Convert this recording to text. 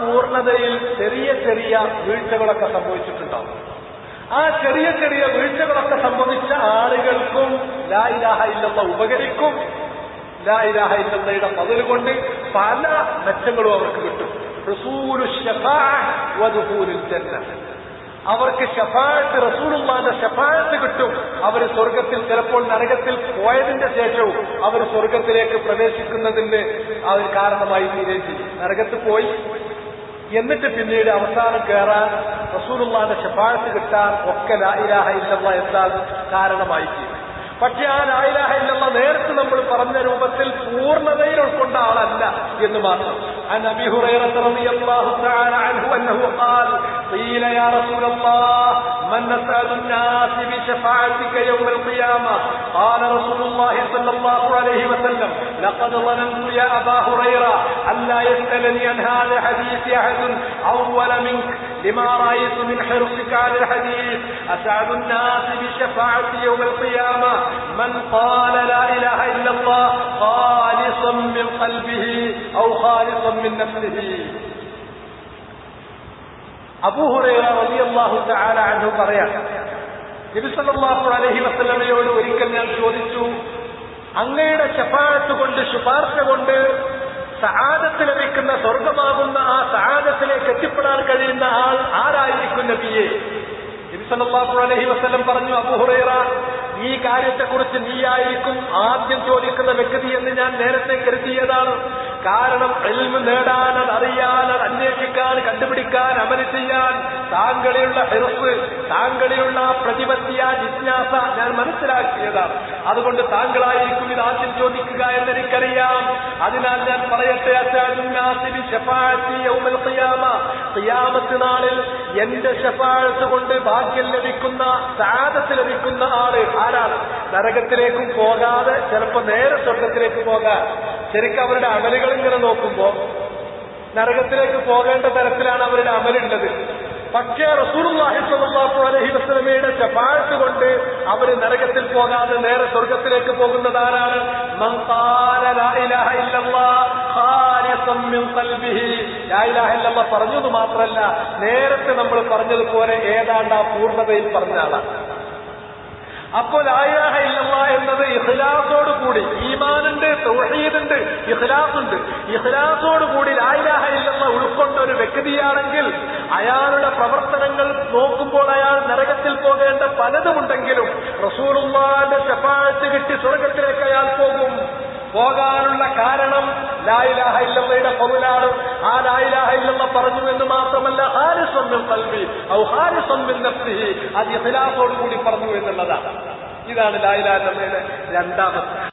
പൂർണതയിൽ ചെറിയ ചെറിയ വീഴ്ചകളൊക്കെ സംഭവിച്ചിട്ടുണ്ടാവും. ആ ചെറിയ ചെറിയ വീഴ്ചകളൊക്കെ സംഭവിച്ച ആളുകൾക്കും ലാ ഇലാഹ ഇല്ലല്ല ഉപകരിക്കും. ലാ ഇലാഹ ഇല്ലല്ലയുടെ പതിൽ കൊണ്ട് പല മെച്ചങ്ങളും അവർക്ക് കിട്ടും. അവർക്ക് ഷഫാഴത്ത് റസൂലുള്ളാന്റെ ഷഫാഴത്ത് കിട്ടും. അവർ സ്വർഗത്തിൽ ചിലപ്പോൾ നരകത്തിൽ പോയതിന്റെ ശേഷവും അവർ സ്വർഗത്തിലേക്ക് പ്രവേശിക്കുന്നതിന് അവർ കാരണമായി തീരുകയും ചെയ്യും. നരകത്ത് പോയി എന്നിട്ട് പിന്നീട് അവസാനം കയറാൻ റസൂലുള്ളാന്റെ ഷഫാഴത്ത് കിട്ടാൻ ഒക്കെ ലായിലാഹ ഇല്ലല്ല എന്നാൽ കാരണമായി തീരും പക്ഷെ ആ ലായിലാഹ ഇല്ലല്ല നേരത്തെ നമ്മൾ പറഞ്ഞ രൂപത്തിൽ പൂർണ്ണതയിൽ ഉൾക്കൊണ്ട ആളല്ല എന്ന് മാത്രം عن ابي هريره رضي الله تعالى عنه انه قال قيل يا رسول الله من نسال الناس بشفاعتك يوم القيامه قال رسول الله صلى الله عليه وسلم لقد ظننت يا ابا هريره الا يسالني عن هذا الحديث احد اول منك لما رايت من حرصك على الحديث اسعد الناس بشفاعتي يوم القيامه من قال لا اله الا الله خالصا من قلبه او خالصا من نفسه അബൂഹുറൈറ റളിയല്ലാഹു തആല അൻഹു പറയാം നബി സല്ലല്ലാഹു അലൈഹി വസല്ലമയോട് ഒരിക്കൽ ഞാൻ ചോദിച്ചു അങ്ങയുടെ ശപാഴത്ത് കൊണ്ട് ശുപാർശ കൊണ്ട് സഹാദത്ത് ലഭിക്കുന്ന സ്വർഗമാകുന്ന ആ സഹാദത്തിലേക്ക് എത്തിപ്പെടാൻ കഴിയുന്ന ആൾ ആരായിരിക്കും നബിയെ? നബി അലഹി വസ്ലം പറഞ്ഞു അബുഹുറേറ ഈ കാര്യത്തെക്കുറിച്ച് നീയായിരിക്കും ആദ്യം ചോദിക്കുന്ന വ്യക്തി എന്ന് ഞാൻ നേരത്തെ കരുതിയതാണ്. കാരണം എൽമ് നേടാൻ അത് അറിയാൻ അത് അന്വേഷിക്കാൻ കണ്ടുപിടിക്കാൻ അമൽ ചെയ്യാൻ താങ്കളിലുള്ള ഹെറുപ്പ് താങ്കളിലുള്ള പ്രതിപത്തിയ ജിജ്ഞാസ ഞാൻ മനസ്സിലാക്കിയതാണ്. അതുകൊണ്ട് താങ്കളായിരിക്കും ഇത് ആദ്യം ചോദിക്കുക എന്നെനിക്കറിയാം. അതിനാൽ ഞാൻ പറയട്ടെ ഖിയാമത്ത് നാളിൽ എന്റെ ഷഫാഅത്ത് കൊണ്ട് ഭാഗ്യം ലഭിക്കുന്ന സാദത്ത് ലഭിക്കുന്ന ആൾ ആരാണ്? നരകത്തിലേക്കും പോകാതെ ചിലപ്പോ നേരെ സ്വർഗത്തിലേക്ക് പോകാൻ. ശരിക്കും അവരുടെ അമലുകൾ ഇങ്ങനെ നോക്കുമ്പോ നരകത്തിലേക്ക് പോകേണ്ട തരത്തിലാണ് അവരുടെ അമലുള്ളത്. പക്ഷേ റസൂലുള്ളാഹി സ്വല്ലല്ലാഹു അലഹി വസ്ലമയുടെ ചപ്പാഴ്ച കൊണ്ട് അവർ നരകത്തിൽ പോകാതെ നേരെ സ്വർഗത്തിലേക്ക് പോകുന്നത് ആരാണ്? മൻ ഖാല ഇലാഹ ഇല്ലല്ലാഹ് ഖാലിസൻ മിൻ ഖൽബിഹി. ലാ ഇലാഹ ഇല്ലല്ലാഹ് പറഞ്ഞത് മാത്രമല്ല നേരത്തെ നമ്മൾ പറഞ്ഞതുപോലെ ഏതാണ്ട് ആ പൂർണതയിൽ പറഞ്ഞ ആളാണ്. അപ്പോൾ ആയാഹ ഇല്ലല്ല എന്നത് ഇഹ്ലാസോടുകൂടി തൗഹീദുണ്ട് ഇഖ്ലാസുണ്ട്. ഇഖ്ലാസോട് കൂടി ലായിലാഹ ഇല്ലെന്ന ഉൾക്കൊണ്ട ഒരു വ്യക്തിയാണെങ്കിൽ അയാളുടെ പ്രവർത്തനങ്ങൾ നോക്കുമ്പോൾ അയാൾ നരകത്തിൽ പോകേണ്ട പലതുമുണ്ടെങ്കിലും റസൂറുമാന്റെ ശപാഴ്ച കിട്ടി സ്വർഗത്തിലേക്ക് അയാൾ പോകും. പോകാനുള്ള കാരണം ലായിലാഹ ഇല്ലെന്നയുടെ പൊതുലാണ് ആ ലായിലാഹ ഇല്ലല്ല പറഞ്ഞു എന്ന് മാത്രമല്ല ഹാരിസ്വമ്മിൻ തൽവി ഔ ഹാരിസ്വമ്മിൻ നഫ്സിഹി. അത് ഇഖ്ലാസോട് കൂടി പറഞ്ഞു എന്നുള്ളതാണ്. ഇതാണ് ലായിലാഹ ഇല്ലയുടെ രണ്ടാമത്തെ